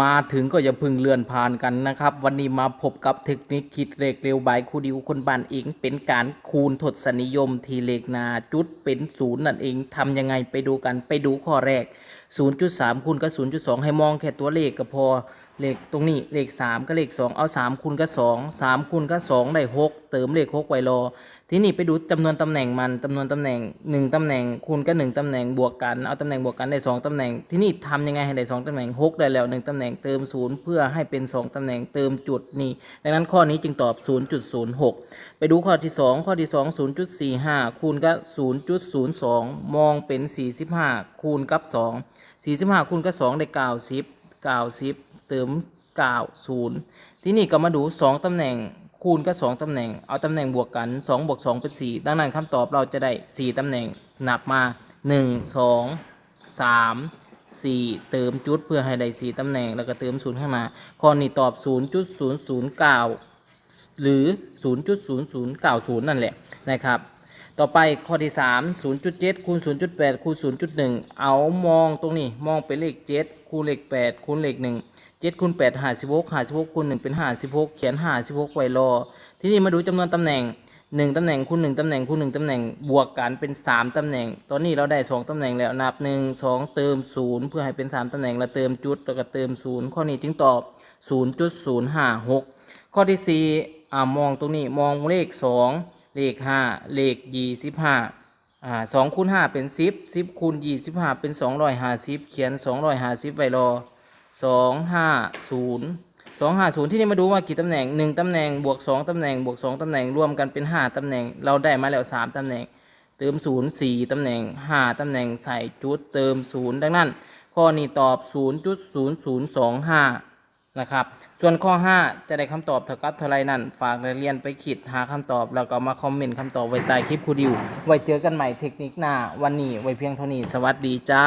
มาถึงก็อย่าพึ่งเลื่อนผ่านกันนะครับ วันนี้มาพบกับเทคนิคคิดเลขเร็วบายคูดิวคนบ้านเองเป็นการคูณทศนิยมทีเลขนาจุดเป็นศูนย์นั่นเองทำยังไงไปดูกันไปดูข้อแรก 0.3คูณกับ 0.2 ให้มองแค่ตัวเลขก็พอ เลขตรงนี้เลข3ก็เลข2 เอา 3คูณกับ2 3คูณกับ2ได้6เติมเลข6ไว้รอ ทีนี้ไปดูจำนวนตำแหน่งมันจำนวนตำแหน่ง 1ตำแหน่งคูณกับ1ตำแหน่งบวกกันเอาตำแหน่งบวกกันได้ 2ตำแหน่ง ที่นี่ทำยังไงให้ได้ 2ตำแหน่ง 6 ได้แล้ว 1ตำแหน่งเติม 0 เพื่อให้เป็น 2ตำแหน่งเติมจุดนี่ดังนั้นข้อนี้จึงตอบ 0.06 ไปดูข้อที่ 2 ข้อที่ 2 0.45 คูณกับ 0.02 มองเป็น 45 คูณกับ 2 45คูณกับ2ได้90 90เติม90ที่นี่ก็มาดู2ตำแหน่งคูณกับ2ตำแหน่ง เอาตำแหน่งบวกกัน2บวก2เป็น4ดังนั้นคำตอบเราจะได้4ตำแหน่งนับมา1 2 3 4เติมจุดเพื่อให้ได้4ตำแหน่งแล้วก็เติม0ข้างหน้าข้อนี้ตอบ0.009หรือ 0.0090 นั่นแหละนะครับ ต่อไปข้อที่ 3 0.7คูณ0.8คูณ0.1 เอามองตรงนี้มองเป็นเลข 7 คูณเลข 8 คูณเลข 1 7คูณ8 56 56คูณ1เป็น 56 เขียน 56 ไว้รอ ที่นี่มาดูจำนวนตำแหน่ง 1ตำแหน่งคูณ1ตำแหน่งคูณ1ตำแหน่งบวกกันเป็น 3ตำแหน่ง ตอนนี้เราได้ 2ตำแหน่งแล้วนับ 1 2 เติม 0 เพื่อให้เป็น 3ตำแหน่งแล้วเติมจุดแล้วก็เติม 0 ข้อนี้จึงตอบ 0.056 ข้อที่4อ่ามองตรงนี้มองเลข 2 เลข5เลข25อ่าสองคูณห้าเป็นสิบสิบคูณยี่สิบห้าเป็นสองร้อยห้าสิบเขียนสองร้อยห้าสิบไว้รอสองห้าศูนย์สองห้าศูนย์ที่นี่มาดูว่ากี่ตำแหน่งหนึ่งตำแหน่งบวกสองตำแหน่งบวกสองตำแหน่งรวมกันเป็นห้าตำแหน่งเราได้มาแล้วสามตำแหน่ง เติมศูนย์สี่ตำแหน่งห้าตำแหน่งใส่จุดเติมศูนย์ดังนั้นข้อนี้ตอบศู นะครับ ส่วนข้อ 5 จะได้คำตอบเท่ากับเท่าไรนั่น ฝากนักเรียนไปคิดหาคำตอบ แล้วก็มาคอมเมนต์คำตอบไว้ใต้คลิปครูดิว ไว้เจอกันใหม่เทคนิคหน้า วันนี้ไว้เพียงเท่านี้ สวัสดีจ้า